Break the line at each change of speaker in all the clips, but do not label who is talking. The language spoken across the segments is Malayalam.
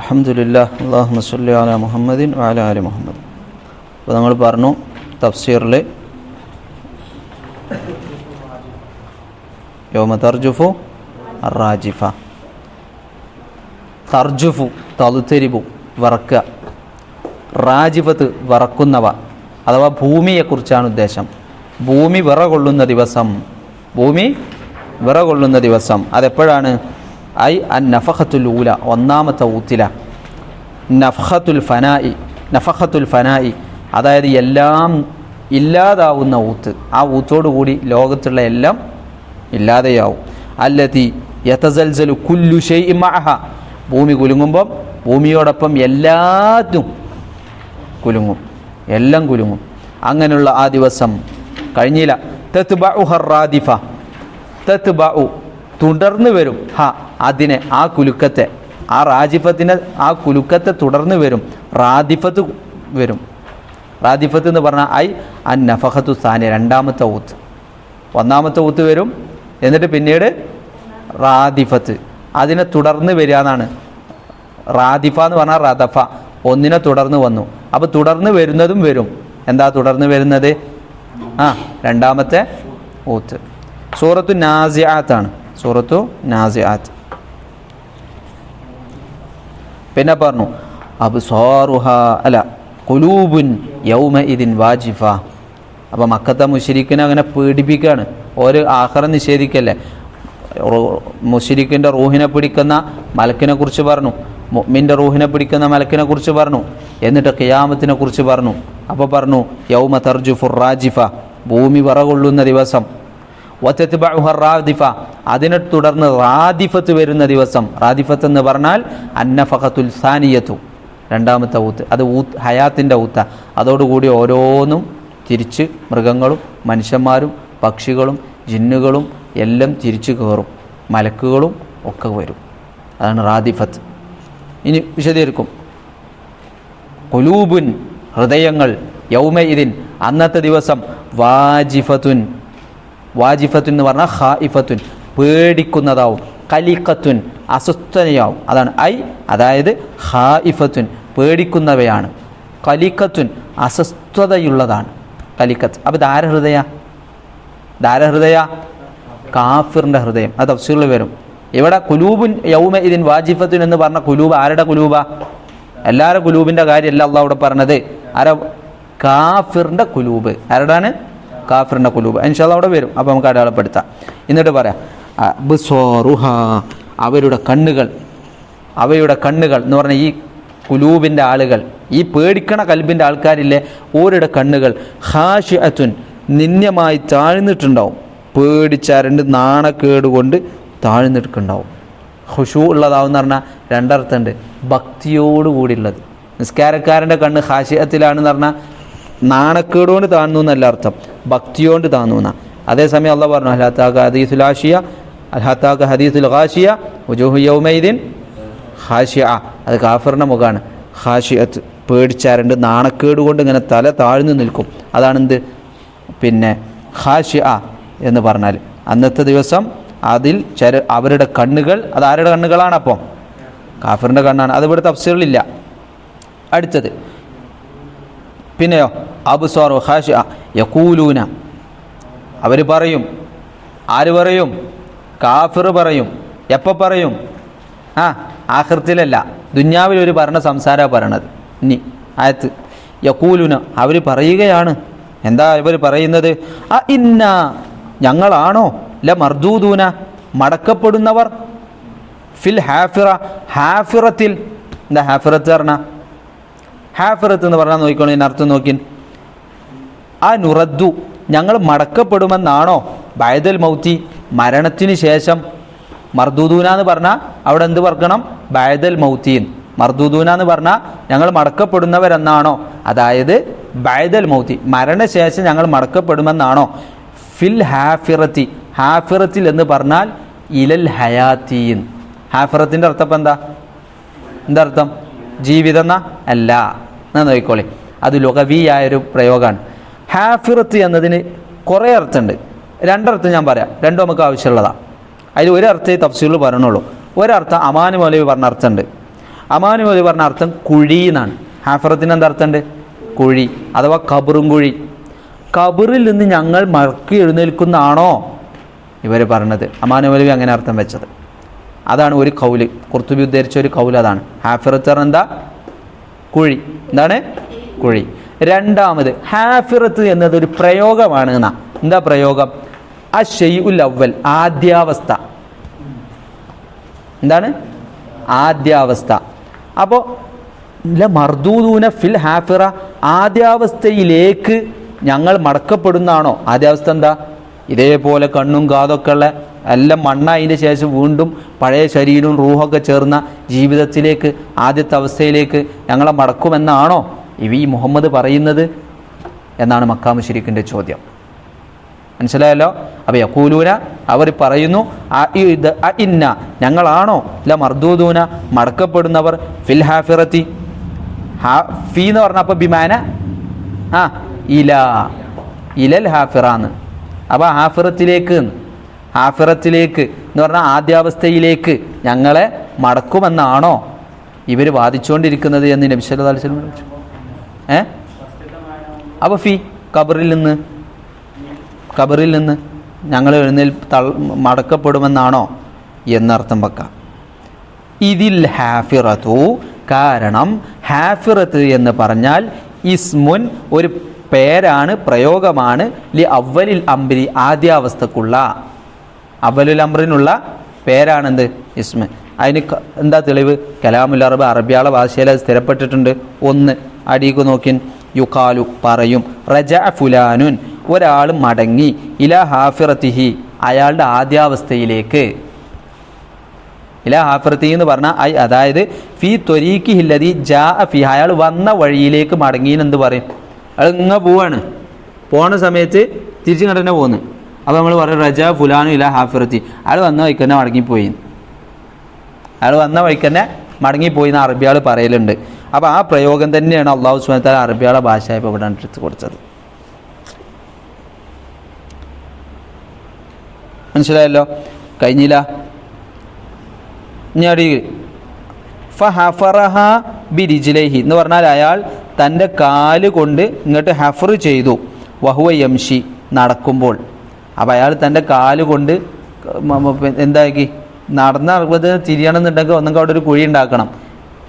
അലഹമുല്ലാ അള്ളാഹു മസ്ലി അല മുഹമ്മദിൻ വാല അലി മുഹമ്മദ്. അപ്പോൾ നമ്മൾ പറഞ്ഞു തഫ്സീറിൽ യോമ തർജുഫു അറാജിഫ തർജുഫു തളുത്തെരിബു വറക്കുക. റാജിഫത്ത് വറക്കുന്നവ അഥവാ ഭൂമിയെക്കുറിച്ചാണ് ഉദ്ദേശം. ഭൂമി വിറകൊള്ളുന്ന ദിവസം ഭൂമി വിറകൊള്ളുന്ന ദിവസം അതെപ്പോഴാണ്? ഐ അൻ നഫഹത്തുൽ ഊല ഒന്നാമത്തെ ഊത്തില. നഫഹത്തുൽ ഫനായി നഫഹത്തുൽ ഫനായി. അതായത് എല്ലാം ഇല്ലാതാവുന്ന ഊത്ത്. ആ ഊത്തോടുകൂടി ലോകത്തുള്ള എല്ലാം ഇല്ലാതെയാവും. അല്ലതി യതസൽസലു കുല്ലു ഷെയ് മഅഹ. ഭൂമി കുലുങ്ങുമ്പം ഭൂമിയോടൊപ്പം എല്ലാറ്റും കുലുങ്ങും. എല്ലാം കുലുങ്ങും. അങ്ങനെയുള്ള ആ ദിവസം കഴിഞ്ഞില്ല. തെത്ബഉ ഹറാദിഫ തെത്ബഉ തുടർന്ന് വരും. ഹ അതിനെ ആ കുലുക്കത്തെ. ആ റാജിഫത്തിനെ ആ കുലുക്കത്തെ തുടർന്ന് വരും. റാദിഫത്ത് വരും. റാദിഫത്ത് എന്ന് പറഞ്ഞാൽ ഐ അൻ നഫഹത്തു സാനി രണ്ടാമത്തെ ഊത്ത്. ഒന്നാമത്തെ ഊത്ത് വരും. എന്നിട്ട് പിന്നീട് റാദിഫത്ത്. അതിനെ തുടർന്ന് വരിക എന്നാണ്. റാദിഫ എന്ന് പറഞ്ഞാൽ റദഫ. ഒന്നിനെ തുടർന്ന് വന്നു. അപ്പോൾ തുടർന്ന് വരുന്നതും വരും. എന്താ തുടർന്ന് വരുന്നത്? ആ രണ്ടാമത്തെ ഊത്ത്. സൂറത്തു നാസിയാത്താണ് സൂറത്തു നാസിയാത്ത് പിന്നെ പറഞ്ഞു അബ്സാറുഹ അല്ല കുലൂബുൻ യൗമ ഇതിൻ വാജിഫ. അപ്പോൾ മക്കത്തെ മുഷിരിക്കിനെ അങ്ങനെ പേടിപ്പിക്കുകയാണ് ഒരു ആഹ്റ നിഷേധിക്കല്ലേ? മുഷിരിക്കിന്റെ റൂഹിനെ പിടിക്കുന്ന മലക്കിനെ കുറിച്ച് പറഞ്ഞു മുഅ്മിന്റെ റൂഹിനെ പിടിക്കുന്ന മലക്കിനെ കുറിച്ച് പറഞ്ഞു എന്നിട്ട് ഖിയാമത്തിനെ കുറിച്ച് പറഞ്ഞു. അപ്പോൾ പറഞ്ഞു യൗമ തർജുഫുർ റാജിഫ ഭൂമി വിറകൊള്ളുന്ന ദിവസം റാദിഫ. അതിനെ തുടർന്ന് റാദിഫത്ത് വരുന്ന ദിവസം. റാദിഫത്ത് എന്ന് പറഞ്ഞാൽ അന്നഫഹത്തുൽ സാനിയത്തു. രണ്ടാമത്തെ ഊത്ത്. അത് ഊത്ത് ഹയാത്തിന്റെ ഊത്ത. അതോടുകൂടി ഓരോന്നും തിരിച്ച് മൃഗങ്ങളും മനുഷ്യന്മാരും പക്ഷികളും ജിന്നുകളും എല്ലാം തിരിച്ചു കയറും. മലക്കുകളും ഒക്കെ വരും. അതാണ് റാദിഫത്ത്. ഇനി വിശദീകരിക്കും. കൊലൂബുൻ ഹൃദയങ്ങൾ യൗമ ഇതിൻ അന്നത്തെ ദിവസം വാജിഫത്തുൻ വാജിഫത്തുൻ എന്ന് പറഞ്ഞാൽ ഹായിഫത്തുൻ പേടിക്കുന്നതാവും കലിക്കത്തുൻ അസ്വസ്ഥനയാവും അതാണ് ഐ അതായത് ഹായിഫത്തുൻ പേടിക്കുന്നവയാണ്. കലിക്കത്തുൻ അസ്വസ്ഥതയുള്ളതാണ്. കലിക്കത്ത് അപ്പോൾ ധാരഹൃദയ ധാരഹൃദയ കാഫിറിന്റെ ഹൃദയം? അത് തഫ്സീറിൽ വരും. ഇവിടെ കുലൂബുൻ യൗമ ഇതിൻ വാജിഫത്തുൻ എന്ന് പറഞ്ഞ കുലൂബ് ആരുടെ കുലൂബ? എല്ലാവരുടെ കുലൂബിന്റെ കാര്യമല്ല അള്ളാഹ് അവിടെ പറഞ്ഞത്. ആരാ? കാഫിറിന്റെ കുലൂബ്. ആരുടെയാണ് കാഫിറിന്റെ കുലൂബ് ഇൻഷാല്ല അവിടെ വരും. അപ്പോൾ നമുക്ക് അടയാളപ്പെടുത്താം. എന്നിട്ട് പറയാം അബ്സ്വാറുഹ അവരുടെ കണ്ണുകൾ അവയുടെ കണ്ണുകൾ എന്ന് പറഞ്ഞാൽ ഈ കുലൂബിന്റെ ആളുകൾ ഈ പേടിക്കണ കൽബിന്റെ ആൾക്കാരില്ലേ? ഓരുടെ കണ്ണുകൾ ഹാഷി അത്തുൻ നിന്യമായി താഴ്ന്നിട്ടുണ്ടാവും. പേടിച്ചാരണ്ട് നാണക്കേട് കൊണ്ട് താഴ്ന്നിട്ടുണ്ടാവും. ഹുഷു ഉള്ളതാവെന്ന് പറഞ്ഞാൽ രണ്ടർത്ഥമുണ്ട് ഭക്തിയോടുകൂടിയുള്ളത്. നിസ്കാരക്കാരന്റെ കണ്ണ് ഹാഷിയത്തിലാണെന്ന് പറഞ്ഞാൽ നാണക്കേടുകൊണ്ട് താണു എന്നല്ല അർത്ഥം. ഭക്തിയോണ്ട് താണു എന്നാ. അതേസമയം അള്ള പറഞ്ഞു അല്ലാത്താക്ക ഹദീസുൽ ആഷിയ അല്ലാത്താക്ക ഹദീസുൽ ഹാഷിയ ഉജുഹു യൗമൈദിൻ ഹാഷിയ അത് കാഫറിന്റെ മുഖമാണ് ഹാഷിയത്ത് പേടിച്ചാരുണ്ട് നാണക്കേട് കൊണ്ട് ഇങ്ങനെ തല താഴ്ന്നു നിൽക്കും. അതാണെന്ത്? പിന്നെ ഹാഷിയ എന്ന് പറഞ്ഞാൽ അന്നത്തെ ദിവസം അതിൽ ചര അവരുടെ കണ്ണുകൾ അത് ആരുടെ കണ്ണുകളാണ് അപ്പം? കാഫറിന്റെ കണ്ണാണ്. അത് ഇവിടെ തഫ്സീറിലില്ല. അടുത്തത്. പിന്നെയോ? അബുസ്വാറു ഹാഷ യക്കൂലൂന അവർ പറയും ആര് പറയും? കാഫിർ പറയും. എപ്പോൾ പറയും? ആ ആഹൃത്തിലല്ല ദുന്യാവിൽ ഒരു ഭരണ സംസാരമാണ് പറയണത്. ഇനി ആയത്ത്. യക്കൂലുന അവർ പറയുകയാണ്. എന്താ ഇവർ പറയുന്നത്? അ ഇന്ന ഞങ്ങളാണോ? ല മർദൂദൂന മടക്കപ്പെടുന്നവർ. ഫിൽ ഹാഫിറ ഹാഫിറത്തിൽ. എന്താ ഹാഫിറത്ത് പറഞ്ഞ? ഹാഫിറത്ത് എന്ന് പറഞ്ഞാൽ നോക്കിക്കോളൂ ഇതിനർത്ഥം നോക്കി ആ നുറദ്ദു ഞങ്ങൾ മടക്കപ്പെടുമെന്നാണോ? ബൈദൽ മൗത്തി മരണത്തിന് ശേഷം മർദൂദൂന എന്ന് പറഞ്ഞാൽ അവിടെ എന്ത് പറക്കണം ബൈദൽ മൗത്തീൻ. മർദൂദൂന എന്ന് പറഞ്ഞാൽ ഞങ്ങൾ മടക്കപ്പെടുന്നവരെന്നാണോ? അതായത് ബൈദൽ മൗത്തി മരണശേഷം ഞങ്ങൾ മടക്കപ്പെടുമെന്നാണോ? ഫിൽ ഹാഫിറത്തി. ഹാഫിറത്തിൽ എന്ന് പറഞ്ഞാൽ ഇലൽ ഹയാത്തീൻ ഹാഫിറത്തിന്റെ അർത്ഥം ഇപ്പം എന്താ? എന്താ അർത്ഥം? ജീവിതം എന്നാ? അല്ല. എന്നാ നോക്കിക്കോളി. അത് ലുഗവിയായൊരു പ്രയോഗമാണ്. ഹാഫിറത്ത് എന്നതിന് കുറേ അർത്ഥമുണ്ട്. രണ്ടർത്ഥം ഞാൻ പറയാം. രണ്ടും നമുക്ക് ആവശ്യമുള്ളതാണ് അതിൽ ഒരു തഫ്സീലിൽ പറയണുള്ളൂ ഒരർത്ഥം അമാനു മൗലവി പറഞ്ഞ അർത്ഥമുണ്ട്. അമാനുമതി പറഞ്ഞ അർത്ഥം കുഴി എന്നാണ്. ഹാഫിറത്തിന് എന്താ അർത്ഥമുണ്ട്? കുഴി അഥവാ കബറും കുഴി. കബറിൽ നിന്ന് ഞങ്ങൾ മറക്കി എഴുന്നേൽക്കുന്നതാണോ? ഇവർ പറഞ്ഞത്. അമാനുമലവി അങ്ങനെ അർത്ഥം വെച്ചത്. അതാണ് ഒരു കൗൽ. കുർത്തുബി ഉദ്ധരിച്ച ഒരു കൗൽ അതാണ്. ഹാഫിറത്ത് എന്താ? കുഴി. എന്താണ്? കുഴി. രണ്ടാമത് ഹാഫിറത്ത് എന്നത് ഒരു പ്രയോഗമാണ് എന്നാ എന്താ പ്രയോഗം? അഷെയ്ഉൽ അവൽ ആദ്യാവസ്ഥ. എന്താണ്? ആദ്യാവസ്ഥ. അപ്പോൾ മർദൂദൂന ഫിൽ ഹാഫിറ ആദ്യാവസ്ഥയിലേക്ക് ഞങ്ങൾ മടക്കപ്പെടുന്നതാണോ ആദ്യാവസ്ഥ എന്താ? ഇതേപോലെ കണ്ണും കാതൊക്കെ ഉള്ള എല്ലാം മണ്ണായതിന്റെ ശേഷം വീണ്ടും പഴയ ശരീരവും റൂഹൊക്കെ ചേർന്ന ജീവിതത്തിലേക്ക് ആദ്യത്തെ അവസ്ഥയിലേക്ക് ഞങ്ങളെ മടക്കുമെന്നാണോ? ഇവ ഈ മുഹമ്മദ് പറയുന്നത് എന്നാണ് മക്കാമ ശരിക്കിന്റെ ചോദ്യം. മനസ്സിലായല്ലോ? അപ്പൊ യക്കൂലൂന അവർ പറയുന്നു "അ ഇന്ന ഞങ്ങളാണോ? ഇല്ല മർദൂദൂന മടക്കപ്പെടുന്നവർ ഫിൽ ഹാഫിറത്തി. ഹാ ഫീ എന്ന് പറഞ്ഞപ്പോൾ ബിമാന? ആ ഇല ഇലൽ ഹാഫിറാന്ന്. അപ്പോൾ ഹാഫിറത്തിലേക്ക് ഹാഫിറത്തിലേക്ക് എന്ന് പറഞ്ഞാൽ ആദ്യാവസ്ഥയിലേക്ക് ഞങ്ങളെ മടക്കുമെന്നാണോ ഇവർ വാദിച്ചുകൊണ്ടിരിക്കുന്നത് എന്ന് നബി സല്ലല്ലാഹു അലൈഹി വസല്ലം ചോദിച്ചു ഏ? അപ്പോൾ ഫി കബറിൽ നിന്ന്? കബറിൽ നിന്ന് ഞങ്ങൾ എഴുന്നേൽ തൾ മടക്കപ്പെടുമെന്നാണോ എന്നർത്ഥം വെക്കാം. ഇതിൽ ഹാഫിറത്തു കാരണം ഹാഫിറത്ത് എന്ന് പറഞ്ഞാൽ ഇസ്മുൻ ഒരു പേരാണ് പ്രയോഗമാണ് ലി അവലിൽ അംബരി ആദ്യാവസ്ഥക്കുള്ള. അവലുൽ അംറിനുള്ള പേരാണെന്ത്? ഇസ്മ. അതിന് എന്താ തെളിവ്? കലാമുൽ അറബ് അറബിയാള ഭാഷയിൽ അത് സ്ഥിരപ്പെട്ടിട്ടുണ്ട്. ഒന്ന്. അടിക്ക് നോക്കിൻ. യുക്കാലു പറയും റജ ഫുലാനുൻ. ഒരാൾ മടങ്ങി ഇല ഹാഫിറത്തിഹി. അയാളുടെ ആദ്യാവസ്ഥയിലേക്ക്. ഇല ഹാഫിറത്തി എന്ന് പറഞ്ഞാൽ ഐ അതായത് ഫി ത്വരീക്ക് ഹില്ലതി ജാ ഫി അയാൾ വന്ന വഴിയിലേക്ക് മടങ്ങി എന്ത് പറയും. അയാൾ ഇങ്ങ പോവാണ്. പോണ സമയത്ത് തിരിച്ചു തന്നെ പോകുന്നു അപ്പോൾ നമ്മൾ പറയും റജ ഫുലാനു ഇല ഹാഫിറത്തി. അയാൾ വന്ന വഴിക്ക് തന്നെ മടങ്ങിപ്പോയി. അയാൾ വന്ന വഴിക്ക് തന്നെ മടങ്ങിപ്പോയി എന്ന് അറബിയാൾ പറയലുണ്ട്. അപ്പോൾ ആ പ്രയോഗം തന്നെയാണ് അള്ളാഹു സുബാന അറബിയാളെ ഭാഷ ഇപ്പോൾ ഇവിടെ എടുത്ത് കൊടുത്തത്. മനസ്സിലായല്ലോ? കഴിഞ്ഞില്ല. ഞടി ഫഹഫറഹ ബിരിജിലേഹി എന്ന് പറഞ്ഞാൽ അയാൾ തന്റെ കാൽ കൊണ്ട് ഇങ്ങോട്ട് ഹഫർ ചെയ്തു. വഹുവ യംഷി നടക്കുമ്പോൾ. അപ്പോൾ അയാൾ തന്റെ കാൽ കൊണ്ട് എന്താക്കി? നടന്ന തിരിയണം തിരിയണമെന്നുണ്ടെങ്കിൽ ഒന്നെങ്കിൽ അവിടെ ഒരു കുഴി ഉണ്ടാക്കണം.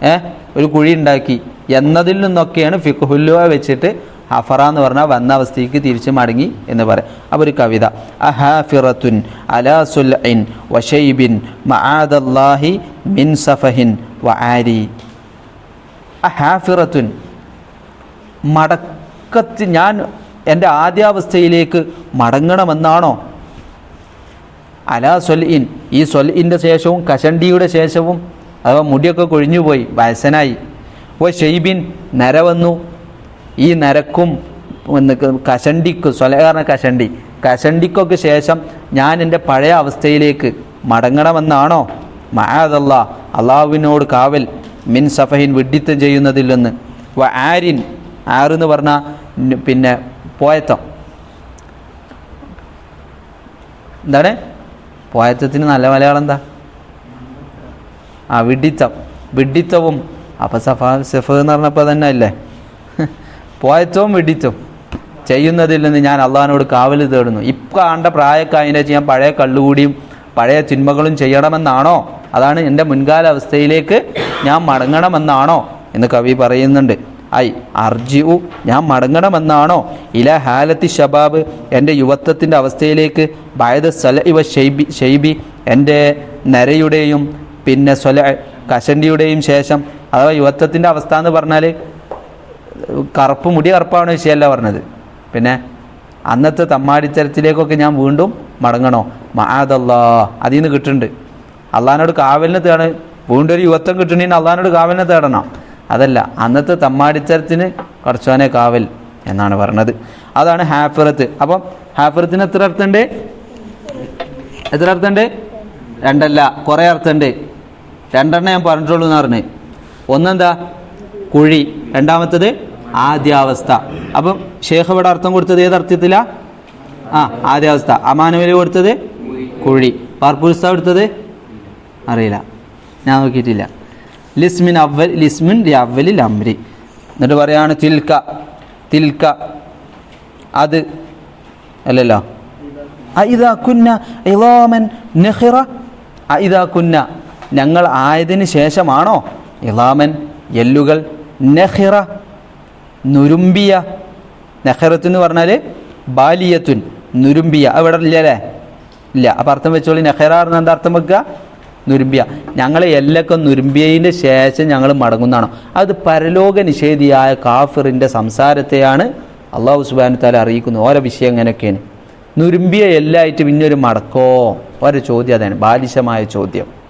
ഏ? ഒരു കുഴി ഉണ്ടാക്കി. എന്നതിൽ നിന്നൊക്കെയാണ് ഫിഖുല്ലുവ വെച്ചിട്ട് അഫറ എന്ന് പറഞ്ഞാൽ വന്ന അവസ്ഥയ്ക്ക് തിരിച്ചു മടങ്ങി എന്ന് പറയാം. അപ്പോൾ ഒരു കവിത. അഹാഫിറത്തുൻ അലാ സുൽഇൻ വഷൈബിൻ മിൻ സഫഹിൻ വ ആരി അഹാഫിറത്തുൻ. മടക്കത്ത് ഞാൻ എന്റെ ആദ്യാവസ്ഥയിലേക്ക് മടങ്ങണമെന്നാണോ? അലാ സൊൽഇൻ. ഈ സൊൽഇന്റെ ശേഷവും കഷണ്ടിയുടെ ശേഷവും അഥവാ മുടിയൊക്കെ കൊഴിഞ്ഞുപോയി. വയസ്സനായി. ഓ ഷെയ്ബിൻ നര വന്നു. ഈ നരക്കും ഒന്ന് ക- കഷണ്ടിക്ക് സ്വലകാരണ കശണ്ടി. കശണ്ടിക്കൊക്കെ ശേഷം ഞാൻ എന്റെ പഴയ അവസ്ഥയിലേക്ക് മടങ്ങണമെന്നാണോ? മഹാദല്ല അള്ളാഹുവിനോട് കാവൽ. മിൻ സഫഹിൻ വിഡ്ഢിത്തം ചെയ്യുന്നതിൽ നിന്ന്. വ ആരിൻ ആറെന്ന് പറഞ്ഞാൽ പിന്നെ പോയത്തം. എന്താണ്? പോയത്തത്തിന് നല്ല മലയാളം എന്താ? ആ വിഡിത്തം. വിഡിത്തവും. അപ്പം സഫ സെഫ് എന്ന് പറഞ്ഞപ്പോൾ തന്നെ അല്ലേ? പോയത്തവും വിഡിത്തവും. ചെയ്യുന്നതിൽ നിന്ന് ഞാൻ അള്ളഹാനോട് കാവൽ തേടുന്നു. ഇപ്പം ആണ്ട പ്രായക്കായതിനെ ചെയ്യാൻ പഴയ കള്ളുകൂടിയും പഴയ തിന്മകളും ചെയ്യണമെന്നാണോ? അതാണ് എന്റെ മുൻകാല അവസ്ഥയിലേക്ക് ഞാൻ മടങ്ങണമെന്നാണോ? എന്ന് കവി പറയുന്നുണ്ട്. ഐ അർജിഉ ഞാൻ മടങ്ങണമെന്നാണോ? ഇല ഹാലത്തി ഷബാബ് എന്റെ യുവത്വത്തിന്റെ അവസ്ഥയിലേക്ക് ബയദ സല ഇവ ഷെയ്ബി ഷെയ്ബി എന്റെ നരയുടെയും പിന്നെ സ്വല കഷണ്ടിയുടെയും ശേഷം അഥവാ യുവത്വത്തിന്റെ അവസ്ഥ എന്ന് പറഞ്ഞാൽ കറുപ്പ് മുടി കറുപ്പാണ് വിഷയമല്ല പറഞ്ഞത്. പിന്നെ അന്നത്തെ തമ്മാടിത്തരത്തിലേക്കൊക്കെ ഞാൻ വീണ്ടും മടങ്ങണോ? മഹാദല്ലാ അതിൽ നിന്ന് കിട്ടുന്നുണ്ട്. അള്ളഹാനോട് കാവലിന് തേട വീണ്ടും ഒരു യുവത്വം കിട്ടണമെങ്കിൽ അള്ളഹാനോട് കാവലിനെ തേടണം. അതല്ല അന്നത്തെ തമ്മാടിത്തരത്തിന് കുറച്ചുവാനെ കാവൽ എന്നാണ് പറഞ്ഞത്. അതാണ് ഹാഫിറത്ത്. അപ്പം ഹാഫിറത്തിന് എത്ര അർത്ഥമുണ്ട്? എത്ര അർത്ഥമുണ്ട്? രണ്ടല്ല കുറേ അർത്ഥമുണ്ട്. രണ്ടെണ്ണം ഞാൻ പറഞ്ഞിട്ടുള്ളൂ എന്ന് പറഞ്ഞു. ഒന്നെന്താ? കുഴി. രണ്ടാമത്തത് ആദ്യാവസ്ഥ. അപ്പം ഷേഖ് ഇവിടെ അർത്ഥം കൊടുത്തത് ഏത് അർത്ഥത്തിലാ? ആ ആദ്യാവസ്ഥ. അമാനുവലി കൊടുത്തത് കുഴി. പാർപ്പുസ്ത കൊടുത്തത് അറിയില്ല. ഞാൻ നോക്കിയിട്ടില്ല. ലിസ്മിൻ അവൽ ലിസ്മിൻ അവലിൽ അമ്രി. എന്നിട്ട് പറയാണ് തിൽക്ക. തിൽക്ക. അത് അല്ലല്ലോ. അഇദാ കുന്ന ഇളാമൻ നെഹിറ അഇദാ കുന്ന. ഞങ്ങൾ ആയതിന് ശേഷമാണോ? ഇളാമൻ എല്ലുകൾ നെഹിറ നുരുമ്പിയ നെഹറത്ത് എന്ന് പറഞ്ഞാൽ ബാലിയത്തുൻ നുരുമ്പിയ. അവിടെ ഇല്ലല്ലേ ഇല്ല അപ്പം അർത്ഥം വെച്ചോളി നെഹറ എന്ന് എന്താ അർത്ഥം വെക്കുക? നുരുമ്പിയ. ഞങ്ങൾ എല്ലൊക്കെ നുരുമ്പിയതിന്റെ ശേഷം ഞങ്ങൾ മടങ്ങുന്നതാണോ? അത് പരലോക നിഷേധിയായ കാഫിറിന്റെ സംസാരത്തെയാണ് അള്ളാഹു സുബാനു താല അറിയിക്കുന്നത്. ഓരോ വിഷയം എങ്ങനെയൊക്കെയാണ് നുരുമ്പിയ എല്ലായിട്ട് പിന്നെ ഒരു മടക്കോ? ഒരു ചോദ്യം അതാണ്. ബാലിശമായ ചോദ്യം.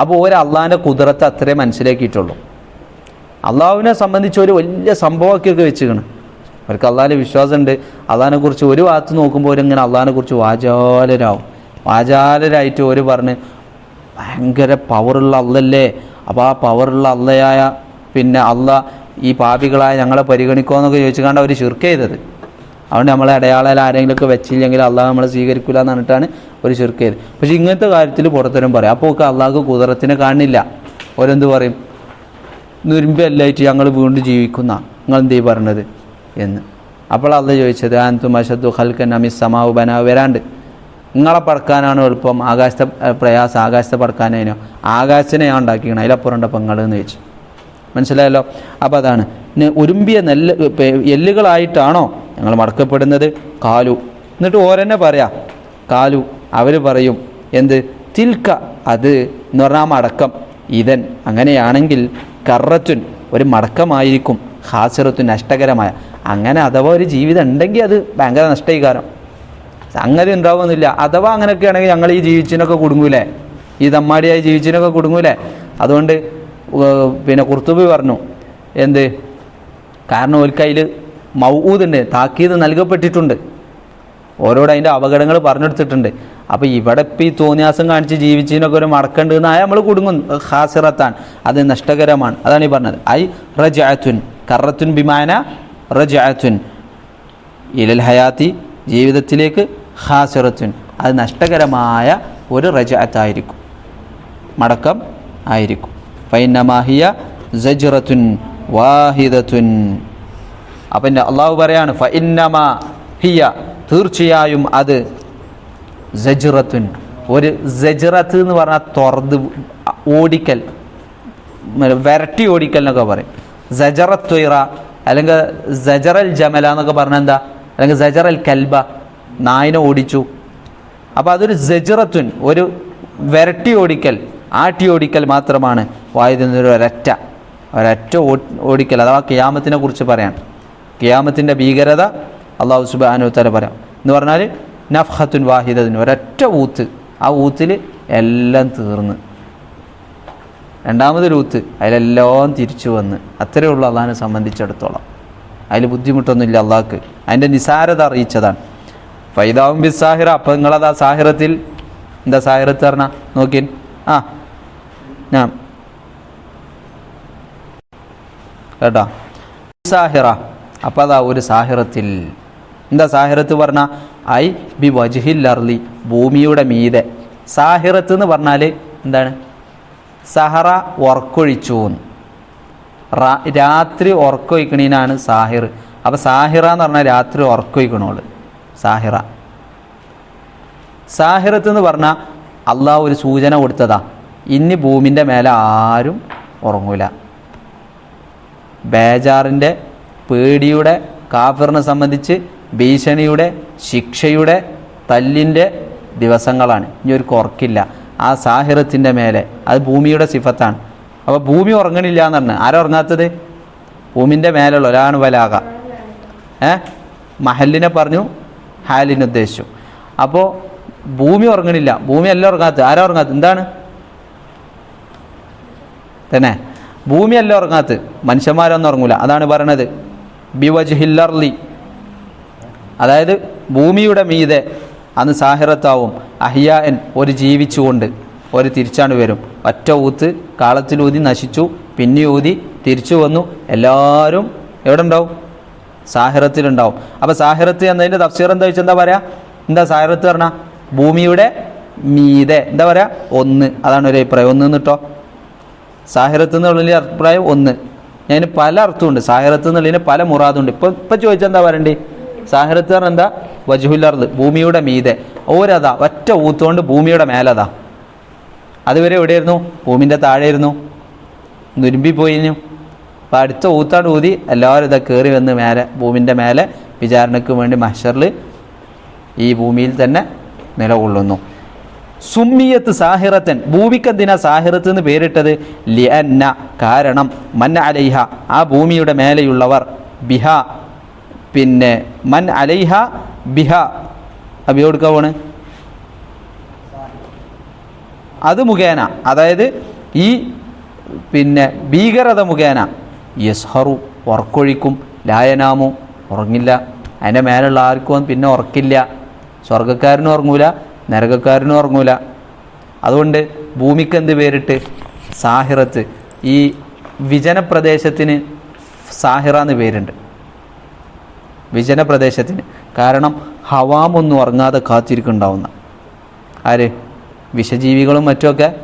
അപ്പോൾ ഒരു അള്ളാഹിന്റെ കുതിരത്ത് അത്രേ മനസ്സിലാക്കിയിട്ടുള്ളൂ. അള്ളാഹുവിനെ സംബന്ധിച്ച് ഒരു വലിയ സംഭവമൊക്കെയൊക്കെ വെച്ചിരിക്കണം. അവർക്ക് അള്ളാഹിന്റെ വിശ്വാസമുണ്ട്. അള്ളാഹിനെക്കുറിച്ച് ഒരു ഭാഗത്ത് നോക്കുമ്പോൾ അവരിങ്ങനെ അള്ളാഹിനെ കുറിച്ച് വാചാലരാകും വാചാലരായിട്ട് ഒരു പറഞ്ഞ് ഭയങ്കര പവറുള്ള അല്ലല്ലേ അപ്പോൾ ആ പവറുള്ള അല്ലയായ പിന്നെ അല്ല ഈ പാപികളായ ഞങ്ങളെ പരിഗണിക്കുമോ എന്നൊക്കെ ചോദിച്ചുകൊണ്ട് അവർ ശിർക്ക് ചെയ്തത്. അതുകൊണ്ട് നമ്മളെ അടയാളം ആരെങ്കിലുമൊക്കെ വെച്ചില്ലെങ്കിൽ അള്ളാഹ് നമ്മളെ സ്വീകരിക്കില്ല എന്ന് പറഞ്ഞിട്ടാണ് ഒരു ശിർക്ക് പക്ഷെ ഇങ്ങനത്തെ കാര്യത്തിൽ പുറത്തരം പറയും. അപ്പോൾ ഒക്കെ അള്ളാഹ് കുതിരത്തിനെ കാണില്ല. ഓരെന്ത് പറയും? നുരുമ്പല്ലായിട്ട് ഞങ്ങൾ വീണ്ടും ജീവിക്കുന്ന നിങ്ങൾ എന്തേ പറഞ്ഞത്? എന്ന്. അപ്പോൾ അള്ള ചോദിച്ചത് ആൻതു മഷദ്ദു ഹൽക്കൻ അമിസ് സമാവ് ബനാവ് വരാണ്ട്. നിങ്ങളെ പടക്കാനാണ് എളുപ്പം. ആകാശത്തെ പ്രയാസം ആകാശത്തെ പടക്കാനേനോ ആകാശത്തിനെ ഞാൻ ഉണ്ടാക്കിക്കണം. അതിലപ്പുറം ഉണ്ട് പെങ്ങൾ എന്ന് ചോദിച്ചു. മനസ്സിലായല്ലോ? അപ്പോൾ അതാണ്. ഉരുമ്പിയ നെല്ല് എല്ലുകളായിട്ടാണോ ഞങ്ങൾ മടക്കപ്പെടുന്നത് കാലു. എന്നിട്ട് ഓരെന്നെ പറയാം കാലു അവർ പറയും എന്ത്? തിൽക്ക അത് എന്ന് പറഞ്ഞാൽ ആ മടക്കം. ഇതൻ അങ്ങനെയാണെങ്കിൽ കറത്തുൻ ഒരു മടക്കമായിരിക്കും ഹാസിറത്തു നഷ്ടകരമായ. അങ്ങനെ അഥവാ ഒരു ജീവിതം ഉണ്ടെങ്കിൽ അത് ഭയങ്കര നഷ്ടീകാരം. സംഗതി ഉണ്ടാവുന്നില്ല. അഥവാ അങ്ങനെയൊക്കെ ആണെങ്കിൽ ഞങ്ങൾ ഈ ജീവിച്ചിനൊക്കെ കുടുങ്ങൂലേ? ഈ തമ്മാടിയായി ജീവിച്ചിനൊക്കെ കുടുങ്ങൂലേ? അതുകൊണ്ട് പിന്നെ കുർത്തുബി പറഞ്ഞു എന്ത്? കാരണം ഓൽക്കതിൽ മൗഊദുണ്ട് താക്കീത് നൽകപ്പെട്ടിട്ടുണ്ട്. ഓരോട് അതിന്റെ അപകടങ്ങൾ പറഞ്ഞെടുത്തിട്ടുണ്ട്. അപ്പോൾ ഇവിടെ ഇപ്പം ഈ തോന്നിയാസം കാണിച്ച് ജീവിച്ചതിനൊക്കെ ഒരു മടക്കണ്ട് എന്നായ നമ്മൾ കുടുങ്ങും. ഹാസിറത്താൻ അത് നഷ്ടകരമാണ്. അതാണ് ഈ പറഞ്ഞത്. ഐ റജാത്തുൻ കറത്തുൻ ബിമാന റജാത്തുൻ ഇലൽ ഹയാത്തി ജീവിതത്തിലേക്ക് ഹാസിറത്തുൻ അത് നഷ്ടകരമായ ഒരു റജാത്തായിരിക്കും മടക്കം ആയിരിക്കും. ഫൈനമാഹിയ സജ്റത്തുൻ വാഹിദത്തുൻ. അപ്പം അള്ളാഹു പറയാണ് ഫൈന്നമാ ഹിയ. തീർച്ചയായും അത് സജ്റത്തുൻ ഒരു സജ്റത്ത് എന്ന് പറഞ്ഞാൽ തുറന്ന് ഓടിക്കൽ വരട്ടി ഓടിക്കൽ എന്നൊക്കെ പറയും. സജറത്വൈറ അല്ലെങ്കിൽ സജറൽ ജമല എന്നൊക്കെ പറഞ്ഞാൽ എന്താ? അല്ലെങ്കിൽ സജറൽ കൽബ നായനെ ഓടിച്ചു. അപ്പോൾ അതൊരു സജറത്തുൻ ഒരു വരട്ടി ഓടിക്കൽ ആട്ടി ഓടിക്കൽ മാത്രമാണ്. വായുതൊരു ഒരു ഒരറ്റ ഒരറ്റ ഓടിക്കൽ അഥവാ ക്യാമത്തിനെ കുറിച്ച് പറയാൻ. കിയാമത്തിന്റെ ഭീകരത അള്ളാഹു സുബാനു തല പറയാം. എന്ന് പറഞ്ഞാൽ നഫ്ഹത്തുൻ വാഹിദത്തിന് ഒരൊറ്റ ഊത്ത്. ആ ഊത്തിൽ എല്ലാം തീർന്ന്. രണ്ടാമതൊരു ഊത്ത് അതിലെല്ലാം തിരിച്ചു വന്ന്. അത്രയേ ഉള്ളൂ അള്ളാഹിനെ സംബന്ധിച്ചിടത്തോളം. അതിൽ ബുദ്ധിമുട്ടൊന്നുമില്ല അള്ളാഹ്ക്ക്. അതിന്റെ നിസാരത അറിയിച്ചതാണ്. ഫൈദാവും ബി സാഹിറ അപ്പം നിങ്ങളത് ആ സാഹിറത്തിൽ എന്താ സാഹിറത്ത് പറഞ്ഞ? നോക്കിൻ ആ. ഞാൻ കേട്ടോ. സാഹിറ. അപ്പം അതാ ഒരു സാഹിറത്തിൽ. എന്താ സാഹിറത്ത് പറഞ്ഞ? ഐ ബി വജുഹിൽ അർലി ഭൂമിയുടെ മീതെ. സാഹിറത്ത് എന്ന് പറഞ്ഞാൽ എന്താണ്? സഹറ ഉറക്കൊഴിച്ചു രാത്രി ഉറക്കൊഴിക്കണീനാണ് സാഹിർ. അപ്പോൾ സാഹിറ എന്ന് പറഞ്ഞാൽ രാത്രി ഉറക്കൊഴിക്കണോൾ. സാഹിറ. സാഹിറത്ത് എന്ന് പറഞ്ഞാൽ അള്ളാഹ് ഒരു സൂചന കൊടുത്തതാ. ഇനി ഭൂമിന്റെ മേലെ ആരും ഉറങ്ങൂല. ബേജാറിന്റെ പേടിയുടെ കാഫിറിനെ സംബന്ധിച്ച് ഭീഷണിയുടെ ശിക്ഷയുടെ തല്ലിന്റെ ദിവസങ്ങളാണ്. ഇനി ഒരു കുറക്കില്ല. ആ സാഹിറത്തിന്റെ മേലെ. അത് ഭൂമിയുടെ സിഫത്താണ്. അപ്പോൾ ഭൂമി ഉറങ്ങണില്ല എന്ന് പറഞ്ഞു. ആരാ ഉറങ്ങാത്തത്? ഭൂമിന്റെ മേലുള്ള ഒരാണ് വലാക ഏ? മഹലിനെ പറഞ്ഞു ഹാലിനെ ഉദ്ദേശിച്ചു. അപ്പോൾ ഭൂമി ഉറങ്ങണില്ല. ഭൂമി അല്ല ഉറങ്ങാത്തത്. ആരാ ഉറങ്ങാത്തത്? എന്താണ്? തന്നെ. ഭൂമിയല്ല ഉറങ്ങാത്തത്. മനുഷ്യന്മാരൊന്നും ഉറങ്ങൂല. അതാണ് പറയണത്. ബിവജ്ഹില്ലർലി. അതായത് ഭൂമിയുടെ മീതെ അന്ന് സാഹിറത്താവും അഹിയാൻ ഒരു ജീവിച്ചുകൊണ്ട് ഒരു തിരിച്ചാണ് വരും. ഒറ്റ ഊത്ത് കാളത്തിലൂതി നശിച്ചു പിന്നെ ഊതി തിരിച്ചു വന്നു. എല്ലാവരും എവിടെ ഉണ്ടാവും സാഹിറത്തിലുണ്ടാവും. അപ്പോൾ സാഹിറത്ത് എന്നതിന്റെ തഫ്സീർ എന്താ വെച്ചാൽ എന്താ പറയാ? എന്താ സാഹിറത്ത് പറഞ്ഞാൽ ഭൂമിയുടെ മീതെ. എന്താ പറയാ? ഒന്ന്. അതാണ് ഒരു അഭിപ്രായം. ഒന്ന് കേട്ടോ സാഹിറത്ത് എന്നുള്ള അഭിപ്രായം ഒന്ന്. ഞാൻ പല അർത്ഥമുണ്ട്. സാഹിറത്ത് എന്നുള്ളതിന് പല മുറാദുണ്ട്. ഇപ്പം ഇപ്പം ചോദിച്ചാൽ എന്താ പറയണ്ടേ? സാഹിറത്ത് പറഞ്ഞാൽ എന്താ? വജുഹുല്ലർദ് ഭൂമിയുടെ മീതെ. ഓരതാ ഒറ്റ ഊത്തുകൊണ്ട് ഭൂമിയുടെ മേലതാ. അതുവരെ എവിടെയായിരുന്നു? ഭൂമിന്റെ താഴെയായിരുന്നു. നുരുമ്പി പോയിരുന്നു. അപ്പം അടുത്ത ഊത്താണ്ട് ഊതി എല്ലാവരും ഇതാ കയറി വന്ന് മേലെ ഭൂമിന്റെ മേലെ വിചാരണയ്ക്ക് വേണ്ടി മഷറിൽ ഈ ഭൂമിയിൽ തന്നെ നിലകൊള്ളുന്നു. സുമ്മിയത്ത് സാഹിറത്തൻ ഭൂമിക്ക് ദിന സാഹിറത്ത് എന്ന് പേരിട്ടത് ലിയന്ന കാരണം മൻ അലൈഹ ആ ഭൂമിയുടെ മേലെയുള്ളവർ ബിഹ പിന്നെ മൻ അലൈഹ ബിഹ. അബി കൊടുക്കാൻ പോണ്? അത് മുഖേന. അതായത് ഈ പിന്നെ ഭീകരത മുഖേന. യസ്ഹറു ഉറക്കൊഴിക്കും ലായനാമു ഉറങ്ങില്ല. അതിന്റെ മേലുള്ള ആർക്കും പിന്നെ ഉറക്കില്ല. സ്വർഗക്കാരനും ഉറങ്ങൂല. നരകക്കാരനും ഉറങ്ങൂല. അതുകൊണ്ട് ഭൂമിക്ക് എന്ത് പേരിട്ട്? സാഹിറത്ത്. ഈ വിജനപ്രദേശത്തിന് സാഹിറ എന്ന് പേരുണ്ട്. വിജനപ്രദേശത്തിന്. കാരണം ഹവാമൊന്നും ഉറങ്ങാതെ കാത്തിരിക്കുന്നുണ്ടാവുന്ന. ആര്? വിഷജീവികളും മറ്റുമൊക്കെ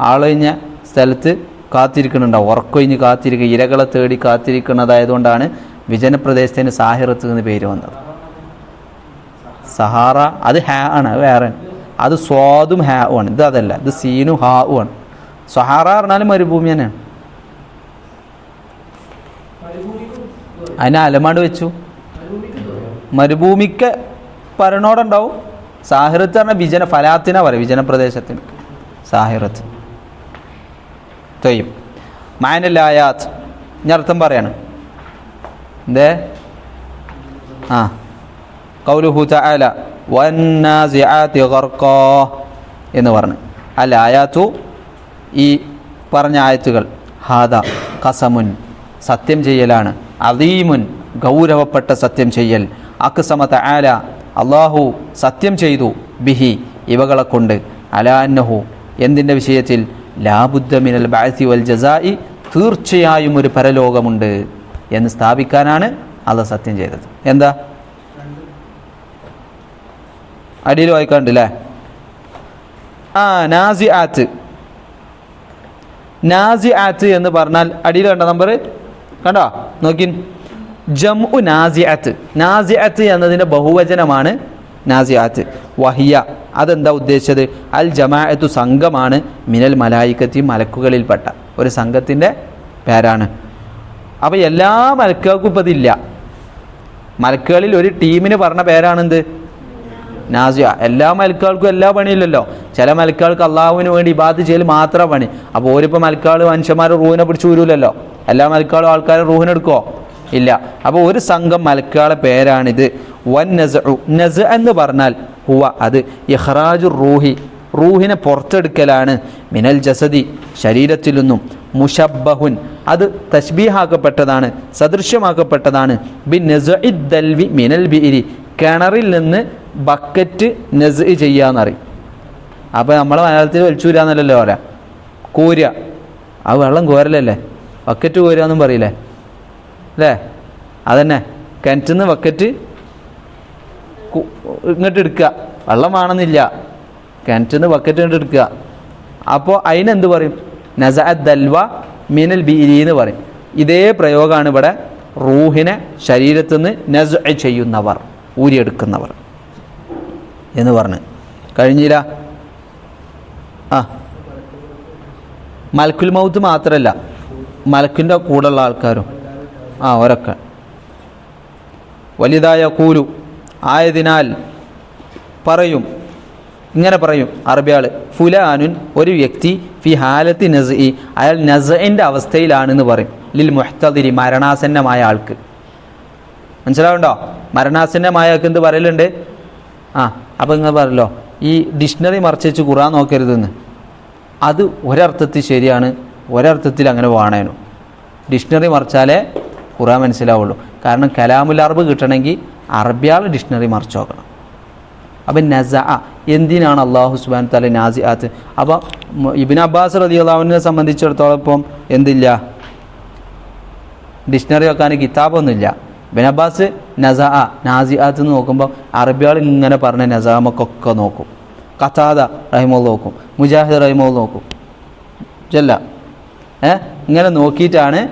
ആളൊഴിഞ്ഞ സ്ഥലത്ത് കാത്തിരിക്കുന്നുണ്ടാവും. ഉറക്കൊഴിഞ്ഞ് കാത്തിരിക്കുക ഇരകളെ തേടി കാത്തിരിക്കുന്നതായതുകൊണ്ടാണ് വിജനപ്രദേശത്തിന് സാഹിറത്ത് എന്ന് പേര് വന്നത്. സഹാറ അത് ഹാ ആണ് വേറെ അത് സ്വാദും ഹാ ആണ്. ഇത് അതല്ല ഇത് സീനും ഹാ ആണ്. സഹാറ പറഞ്ഞാലും മരുഭൂമി തന്നെയാണ്. അതിനെ അലമാണ്ട് വെച്ചു. മരുഭൂമിക്ക് പരണോടുണ്ടാവും സാഹിറത്ത് പറഞ്ഞാൽ വിജന ഫലാത്തിനാ പറയും വിജന പ്രദേശത്തിന് സാഹിറത്ത്. തൊയ്യും. മാനലായാത്ത് ഞാൻ അർത്ഥം പറയാണ്. എന്തേ? ആ. കൗലുഹു ഗർഖാ എന്ന് പറഞ്ഞു. അല്ല ആയാത്തു ഈ പറഞ്ഞ ആയത്തുകൾ. ഹാദ കസമുൻ സത്യം ചെയ്യലാണ്. അദീമുൻ ഗൗരവപ്പെട്ട സത്യം ചെയ്യൽ. അക്സമത ആല അള്ളാഹു സത്യം ചെയ്തു ബിഹി ഇവകളെ കൊണ്ട്. അലാന്നഹു എന്തിന്റെ വിഷയത്തിൽ? ലാബുദ്ധമിനൽ ബാസി വൽ ജസായി തീർച്ചയായും ഒരു പരലോകമുണ്ട് എന്ന് സ്ഥാപിക്കാനാണ് അള്ളാഹ് സത്യം ചെയ്തത്. എന്താ? അടിയിൽ വായിക്കാണ്ട് അല്ലേ ആ നാസി ആത്ത് നാസി ആത്ത് എന്ന് പറഞ്ഞാൽ അടിയിൽ കണ്ട നമ്പർ കണ്ടോ? നോക്കിൻ. ജംഉ നാസി ആത്ത് നാസി ആത്ത് എന്നതിന്റെ ബഹുവചനമാണ് നാസി ആത്ത് വഹിയ അതെന്താ ഉദ്ദേശിച്ചത്? അൽ ജമാഅത്തു സംഘമാണ് മിനൽ മലായിക്കത്തി മലക്കുകളിൽപ്പെട്ട. ഒരു സംഘത്തിന്റെ പേരാണ്. അപ്പോൾ എല്ലാ മലക്കുകൾക്കും ഇപ്പം ഇതില്ല മലക്കുകളിൽ ഒരു ടീമിന് പറഞ്ഞ പേരാണെന്ത്? നാസിയ എല്ലാ മലക്കുകൾക്കും എല്ലാ പണിയില്ലല്ലോ. ചില മലക്കുകൾക്ക് അള്ളാഹുവിന് വേണ്ടി ഇബാദ് ചെയ്യൽ മാത്രം പണി. അപ്പോൾ ഓരിപ്പോൾ മലക്കാൾ മനുഷ്യന്മാർ റൂഹിനെ പിടിച്ചു വരൂലല്ലോ എല്ലാ മലക്കാളും ആൾക്കാരെ റൂഹിനെടുക്കുമോ ഇല്ല. അപ്പോൾ ഒരു സംഘം മലക്കാളെ പേരാണിത്. വൻ നസ് നസ് എന്ന് പറഞ്ഞാൽ ഹുവ അത് ഇഹ്റാജു റൂഹി റൂഹിനെ പുറത്തെടുക്കലാണ്. മിനൽ ജസദി ശരീരത്തിൽ നിന്നും മുഷബ്ബഹുൻ അത് തശ്ബീഹാക്കപ്പെട്ടതാണ് സദൃശ്യമാക്കപ്പെട്ടതാണ്. ബിൻ നസ്ഇദ്ദൽവി മിനൽ ബിരി കിണറിൽ നിന്ന് ബക്കറ്റ് നസ് ചെയ്യാന്നറിയും അപ്പോൾ നമ്മളെ മലയാളത്തിൽ വലിച്ചൂല എന്നല്ലല്ലോ പറയാം കോരുക ആ വെള്ളം കോരലല്ലേ? ബക്കറ്റ് കോരുക എന്നും പറയില്ലേ? അല്ലേ? അതന്നെ. കിണറ്റിൽ നിന്ന് ബക്കറ്റ് ഇങ്ങോട്ട് എടുക്കുക. വെള്ളം വേണമെന്നില്ല. കിണറ്റിൽ നിന്ന് ബക്കറ്റ് ഇങ്ങോട്ട് എടുക്കുക. അപ്പോൾ അതിനെന്ത് പറയും? നസ ദൽവ മിനൽ ബീരി എന്ന് പറയും. ഇതേ പ്രയോഗമാണ് ഇവിടെ റൂഹിനെ ശരീരത്തിൽ നിന്ന് നസ് ചെയ്യുന്നവർ. ഊരിയെടുക്കുന്നവർ എന്ന് പറഞ്ഞ്. കഴിഞ്ഞില്ല. ആ. മലക്കുൽ മൗത്ത് മാത്രമല്ല മലക്കിന്റെ കൂടെയുള്ള ആൾക്കാരും ആ ഒരൊക്കെ വലുതായ കൂലു ആയതിനാൽ പറയും ഇങ്ങനെ പറയും അറബിയാൾ ഫുലാനുൻ ഒരു വ്യക്തി ഫി ഹാലത്തി നസ് അയാൾ നസഇന്റെ അവസ്ഥയിലാണെന്ന് പറയും. ലിൽ മുഹ്തദിരി മരണാസന്നമായ ആൾക്ക്. മനസ്സിലാവുണ്ടോ? മരണാസന്നമായ മായക്ക് എന്ത് പറയലുണ്ട്? ആ അപ്പോൾ നിങ്ങൾ പറയല്ലോ ഈ ഡിക്ഷണറി മറച്ചു ഖുറാൻ നോക്കരുതെന്ന്. അത് ഒരർത്ഥത്തിൽ ശരിയാണ് ഒരർത്ഥത്തിൽ അങ്ങനെ വേണേനു. ഡിക്ഷണറി മറിച്ചാലേ ഖുറാൻ മനസ്സിലാവുള്ളൂ. കാരണം കലാമുൽ അറബ് കിട്ടണമെങ്കിൽ അറബിയാൾ ഡിക്ഷണറി മറിച്ച് നോക്കണം. അപ്പം നസ എന്തിനാണ് അള്ളാഹു സുബാൻ തല നാസി ആത്ത് അപ്പം ഇബിൻ അബ്ബാസ് റതി അള്ളാഹുവിനെ സംബന്ധിച്ചിടത്തോളം ഇപ്പം എന്തില്ല? ഡിക്ഷണറി വെക്കാൻ കിതാബൊന്നുമില്ല. ഇബിൻ അബ്ബാസ് നസ ആ നാസിആത്ത് എന്ന് നോക്കുമ്പോൾ അറബികൾ ഇങ്ങനെ പറഞ്ഞ നസാമക്കൊക്കെ നോക്കും. കഥാദ റഹിമോൾ നോക്കും. മുജാഹിദ് റഹിമോൾ നോക്കും. ചെല്ല ഏ? ഇങ്ങനെ നോക്കിയിട്ടാണ്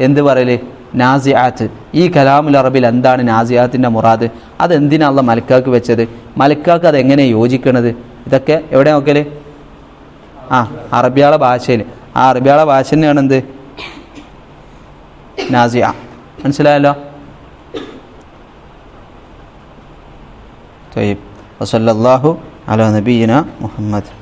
എന്ത് പറയൽ? നാസിയാത്ത്. ഈ കലാമുൽ അറബിൽ എന്താണ് നാസിയാത്തിന്റെ മുറാദ്? അതെന്തിനാണല്ലോ മലക്കാക്ക് വെച്ചത്? മലക്കാക്ക് അതെങ്ങനെ യോജിക്കണത്? ഇതൊക്കെ എവിടെ നോക്കൽ? ആ അറബിയാള ഭാഷയിൽ ആ അറബിയാള ഭാഷ തന്നെയാണ് എന്ത്? നാസിയ. മനസ്സിലായല്ലോ? طيب. وصلى الله على نبينا محمد.